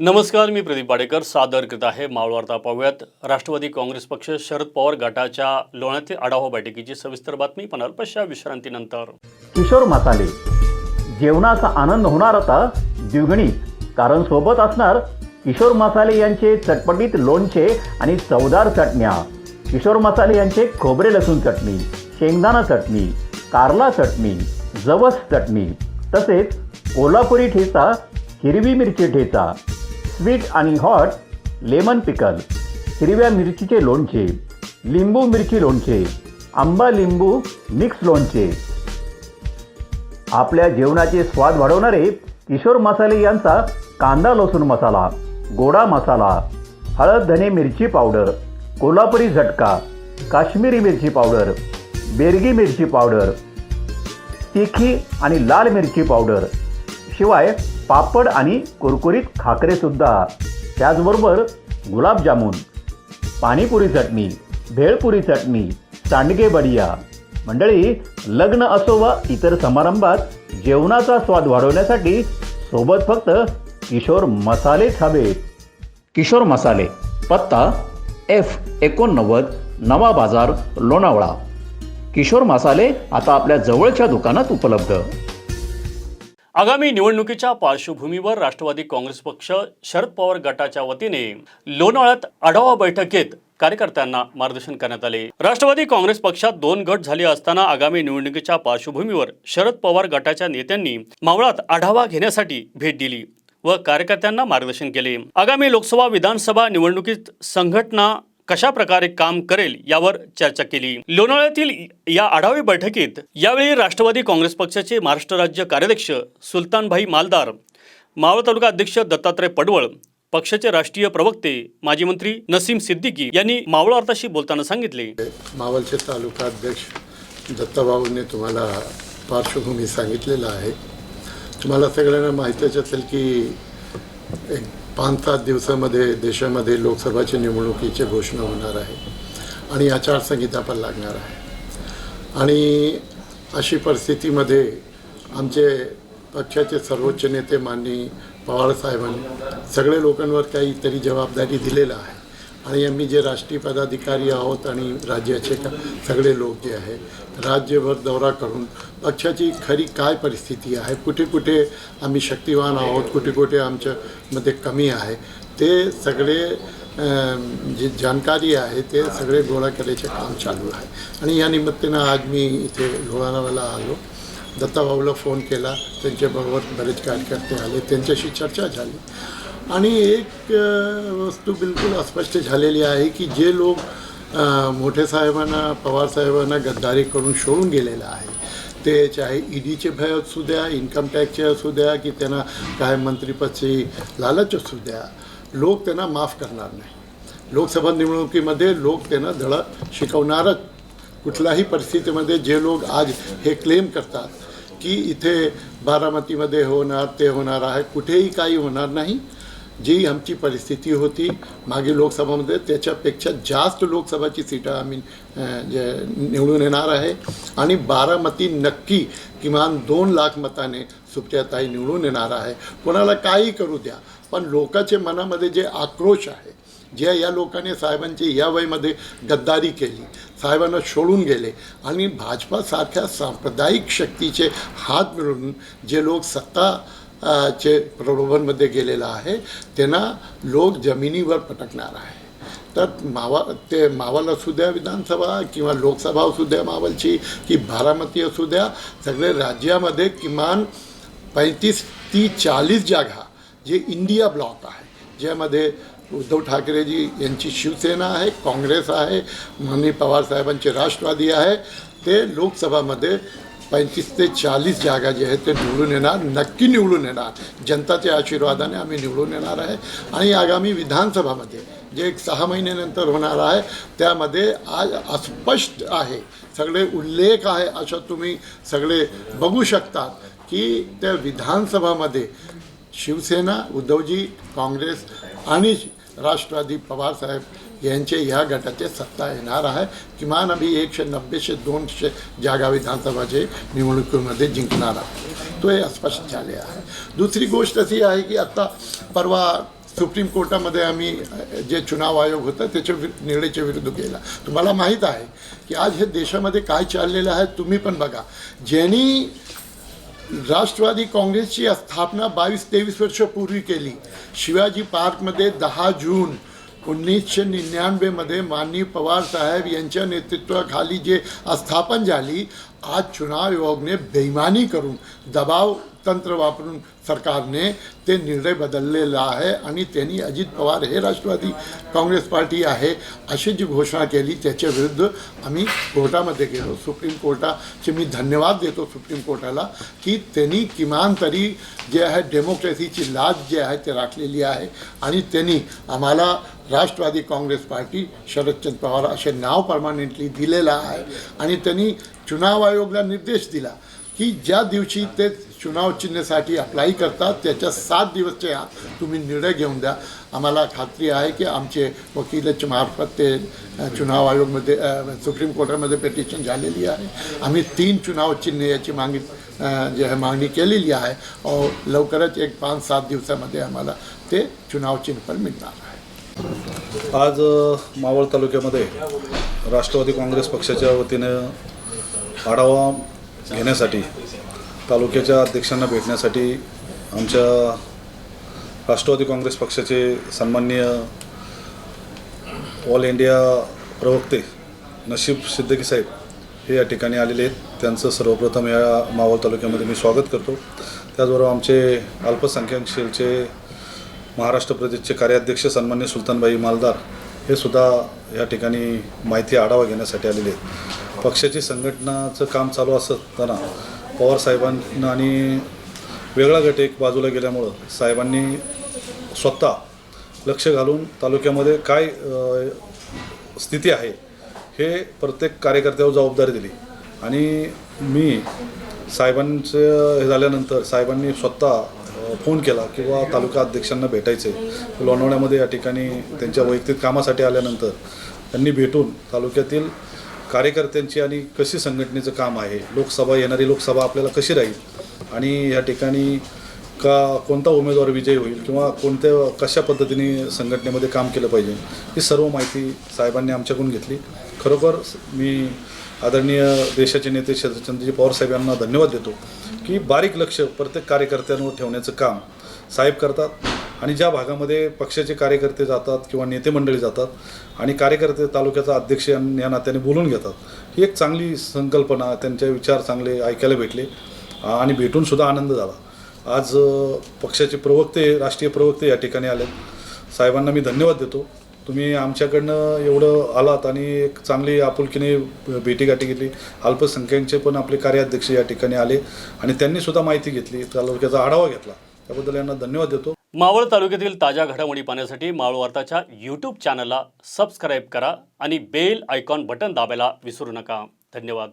नमस्कार मी प्रदीप पाडेकर. सादर करीत आहे मावळवार्ता पाहूयात. राष्ट्रवादी काँग्रेस पक्ष शरद पवार गटाच्या लोण्यातील आढावा बैठकीची सविस्तर बातमी पण अल्पशा विश्रांतीनंतर. किशोर मसाले जेवणाचा आनंद होणार आता द्विगणी कारण सोबत असणार किशोर मसाले यांचे चटपटीत लोणचे आणि चवदार चटण्या. किशोर मसाले यांचे खोबरे लसूण चटणी शेंगदाणा चटणी कारला चटणी जवस चटणी तसेच कोल्हापुरी ठेचा हिरवी मिरची ठेचा. स्वीट आणि हॉट लेमन पिकल हिरव्या मिरचीचे लोणचे लिंबू मिरची लोणचे आंबा लिंबू मिक्स लोणचे. आपल्या जेवणाचे स्वाद वाढवणारे किशोर मसाले यांचा कांदा लसूण मसाला गोडा मसाला हळद धने मिरची पावडर कोल्हापुरी झटका काश्मीरी मिरची पावडर बेरगी मिरची पावडर तिखी आणि लाल मिरची पावडर. शिवाय पापड आणि कुरकुरीत खाकरे सुद्धा. त्याचबरोबर गुलाबजामुन पाणीपुरी चटणी भेळपुरी चटणी सांडगे बडिया. मंडळी लग्न असो वा इतर समारंभात जेवणाचा स्वाद वाढवण्यासाठी सोबत फक्त किशोर मसालेच हवेत किशोर मसाले पत्ता एफ एकोणनव्वद नवा बाजार लोणावळा. किशोर मसाले आता आपल्या जवळच्या दुकानात उपलब्ध. आगामी निवडणुकीच्या पार्श्वभूमीवर राष्ट्रवादी काँग्रेस पक्ष शरद पवार गटाच्या वतीने लोणावळ्यात आढावा बैठक घेत कार्यकर्त्यांना मार्गदर्शन करण्यात आले. राष्ट्रवादी काँग्रेस पक्षात दोन गट झाले असताना आगामी निवडणुकीच्या पार्श्वभूमीवर शरद पवार गटाच्या नेत्यांनी मावळात आढावा घेण्यासाठी भेट दिली व कार्यकर्त्यांना मार्गदर्शन केले. आगामी लोकसभा विधानसभा निवडणुकीत संघटना कशा प्रकारे काम करेल यावर चर्चा केली. लोणावळ्यातील या आढावी बैठकीत यावेळी राष्ट्रवादी काँग्रेस पक्षाचे महाराष्ट्र राज्य कार्याध्यक्ष सुलतानभाई मालदार मावळ तालुका अध्यक्ष दत्तात्रय पडवळ पक्षाचे राष्ट्रीय प्रवक्ते माजी मंत्री नसीम सिद्दीकी यांनी मावळ अर्थाशी बोलताना सांगितले. मावळचे तालुका अध्यक्ष दत्ताबाबूंनी तुम्हाला पार्श्वभूमी सांगितलेलं आहे. तुम्हाला सगळ्यांना माहितीच असेल की एक पाच सात दिवसामध्ये देशामध्ये लोकसभाच्या निवडणुकीची घोषणा होणार आहे आणि आचारसंहिता पण लागणार आहे. आणि अशी परिस्थितीमध्ये आमचे पक्षाचे सर्वोच्च नेते माननीय पवारसाहेबांनी सगळे लोकांवर काहीतरी जबाबदारी दिलेलं आहे. आणि आम्ही जे राष्ट्रीय पदाधिकारी आहोत आणि राज्याचे का सगळे लोक जे आहे राज्यभर दौरा करून पक्षाची खरी काय परिस्थिती आहे कुठे कुठे आम्ही शक्तिवान आहोत कुठे कुठे आमच्यामध्ये कमी आहे ते सगळे जी जानकारी आहे ते सगळे गोळा केल्याचे काम चालू आहे. आणि या निमित्तानं आज मी इथे लोणावळ्याला आलो. दत्ताभाऊला फोन केला. त्यांच्याबरोबर बरेच कार्यकर्ते आले. त्यांच्याशी चर्चा झाली. आणि एक वस्तू बिलकुल अस्पष्ट झालेली आहे की जे लोक मोठे साहेबांना पवार साहेबांना गद्दारी करून सोडून गेलेलं आहे. ते चाहे ईडीचे भय असू द्या इन्कम टॅक्सचे असू द्या की त्यांना काय मंत्रिपदची लालच असू द्या लोक त्यांना माफ करणार नाही. लोकसभा निवडणुकीमध्ये लोक त्यांना धडा शिकवणारच. कुठल्याही परिस्थितीमध्ये जे लोक आज हे क्लेम करतात की इथे बारामतीमध्ये होणार ते होणार आहे कुठेही काही होणार नाही. जी आमची परिस्थिती होती मागे लोकसभामध्ये त्याच्यापेक्षा जास्त लोकसभाची सीटं आम्ही निवडून येणार आहे. आणि बारामती नक्की किमान दोन लाख मताने सुप्रियाताई निवडून येणार आहे. कोणाला काही करू द्या पण लोकांच्या मनामध्ये जे आक्रोश आहे जे या लोकांनी साहेबांची या वयमध्ये गद्दारी केली साहेबांना सोडून गेले आणि भाजपासारख्या सांप्रदायिक शक्तीचे हात मिळून जे लोक सत्ता चे प्रलोभनमध्ये गेलेला आहे त्यांना लोक जमिनीवर पटकणार आहे. तर मावा ते मावल असू द्या विधानसभा किंवा लोकसभा असू द्या मावलची की बारामती असू द्या सगळे राज्यामध्ये किमान पैंतीस ती चाळीस जागा जे इंडिया ब्लॉक आहे ज्यामध्ये उद्धव ठाकरेजी यांची शिवसेना आहे काँग्रेस आहे माननीय पवारसाहेबांचे राष्ट्रवादी आहे ते लोकसभामध्ये पंचवीस ते चाळीस जागा जे आहेत ते निवडून येणार नक्की निवडून येणार. जनताच्या आशीर्वादाने आम्ही निवडून येणार आहे. आणि आगामी विधानसभामध्ये जे एक सहा महिन्यानंतर होणार आहे त्यामध्ये आज अस्पष्ट आहे. सगळे उल्लेख आहे असं तुम्ही सगळे बघू शकतात की त्या विधानसभामध्ये शिवसेना उद्धवजी काँग्रेस आणि राष्ट्रवादी पवारसाहेब यांचे ह्या गटाचे सत्ता येणार आहे. किमान आम्ही एकशे नब्बेशे दोनशे जागा विधानसभाचे निवडणुकीमध्ये जिंकणार आहोत. तो हे स्पष्ट झाले आहे. दुसरी गोष्ट अशी आहे की आत्ता परवा सुप्रीम कोर्टामध्ये आम्ही जे चुनाव आयोग होतं त्याच्या निर्णयाच्या विरुद्ध केला तुम्हाला माहीत आहे की आज हे देशामध्ये काय चाललेलं आहे तुम्ही पण बघा. ज्यांनी राष्ट्रवादी काँग्रेसची स्थापना बावीस तेवीस वर्षापूर्वी केली शिवाजी पार्कमध्ये दहा जून उन्नीसशे निन्यानवेमध्ये माननीय पवार साहेब यांच्या नेतृत्वाखाली जे स्थापन झाली आज चुनाव आयोगने बेईमानी करून दबाव तंत्र वापरून सरकारने ते निर्णय बदललेला आहे आणि त्यांनी अजित पवार हे राष्ट्रवादी काँग्रेस पार्टी आहे अशी जी घोषणा केली त्याच्या विरुद्ध आम्ही कोर्टामध्ये गेलो. सुप्रीम कोर्टाचे मी धन्यवाद देतो सुप्रीम कोर्टाला की त्यांनी किमान तरी जे आहे डेमोक्रेसीची लाज जे आहे ते राखलेली आहे आणि त्यांनी आम्हाला राष्ट्रवादी काँग्रेस पार्टी शरदचंद्र पवार असे नाव परमानेंटली दिलेलं आहे. आणि त्यांनी चुनाव आयोगला निर्देश दिला की ज्या दिवशी ते चुनाव चिन्हासाठी अप्लाय करतात त्याच्या सात दिवसच्या आत तुम्ही निर्णय घेऊन द्या. आम्हाला खात्री आहे की आमचे वकिलाच्या मार्फत ते चुनाव आयोगमध्ये सुप्रीम कोर्टामध्ये पेटिशन झालेली आहे. आम्ही तीन चुनाव चिन्ह याची मागणी जे आहे मागणी केलेली आहे. और लवकरच एक पाच सात दिवसामध्ये आम्हाला ते चुनाव चिन्ह पण मिळणार. आज मावळ तालुक्यामध्ये राष्ट्रवादी काँग्रेस पक्षाच्या वतीनं आढावा घेण्यासाठी तालुक्याच्या अध्यक्षांना भेटण्यासाठी आमच्या राष्ट्रवादी काँग्रेस पक्षाचे सन्माननीय ऑल इंडिया प्रवक्ते नशीब सिद्दकी साहेब हे या ठिकाणी आलेले आहेत. त्यांचं सर्वप्रथम या मावळ तालुक्यामध्ये मी स्वागत करतो. त्याचबरोबर आमचे अल्पसंख्याकशीलचे महाराष्ट्र प्रदेशचे कार्याध्यक्ष सन्मान्य सुलतानबाई मालदार हे सुद्धा या ठिकाणी माहिती आढावा घेण्यासाठी आलेले आहेत. पक्षाची संघटनाचं काम चालू असताना पवार साहेबांना आणि वेगळा गट एक बाजूला गेल्यामुळं साहेबांनी स्वतः लक्ष घालून तालुक्यामध्ये काय स्थिती आहे हे प्रत्येक कार्यकर्त्यावर जबाबदारी दिली. आणि मी साहेबांचं हे झाल्यानंतर साहेबांनी स्वतः फोन केला किंवा तालुका अध्यक्षांना भेटायचे. लोणावळ्यामध्ये या ठिकाणी त्यांच्या वैयक्तिक कामासाठी आल्यानंतर त्यांनी भेटून तालुक्यातील कार्यकर्त्यांची आणि कशी संघटनेचं काम आहे लोकसभा येणारी लोकसभा आपल्याला कशी राहील आणि या ठिकाणी का कोणता उमेदवार विजयी होईल किंवा कोणत्या कशा पद्धतीने संघटनेमध्ये काम केलं पाहिजे ही सर्व माहिती साहेबांनी आमच्याकडून घेतली. खरोखर मी आदरणीय देशाचे नेते शरदचंद्रजी पवार साहेब यांना धन्यवाद देतो. की बारीक लक्ष प्रत्येक कार्यकर्त्यांवर ठेवण्याचं काम साहेब करतात आणि ज्या भागामध्ये पक्षाचे कार्यकर्ते जातात किंवा नेते मंडळी जातात आणि कार्यकर्ते तालुक्याचा अध्यक्ष या नात्याने बोलून घेतात ही एक चांगली संकल्पना त्यांचे विचार चांगले ऐकायला भेटले आणि भेटून सुद्धा आनंद झाला. आज पक्षाचे प्रवक्ते राष्ट्रीय प्रवक्ते या ठिकाणी आले साहेबांना मी धन्यवाद देतो. तुम्ही आमच्याकडनं एवढं आलात आणि एक चांगली आपुलकीने भेटीगाठी घेतली. अल्पसंख्याकचे पण आपले कार्याध्यक्ष या ठिकाणी आले आणि त्यांनी सुद्धा माहिती घेतली. तालुक्याचा आढावा घेतला. त्याबद्दल यांना धन्यवाद देतो. मावळ तालुक्यातील ताज्या घडामोडी पाहण्यासाठी मावळ वार्ताच्या यूट्यूब चॅनलला सबस्क्राईब करा आणि बेल आयकॉन बटन दाबायला विसरू नका. धन्यवाद.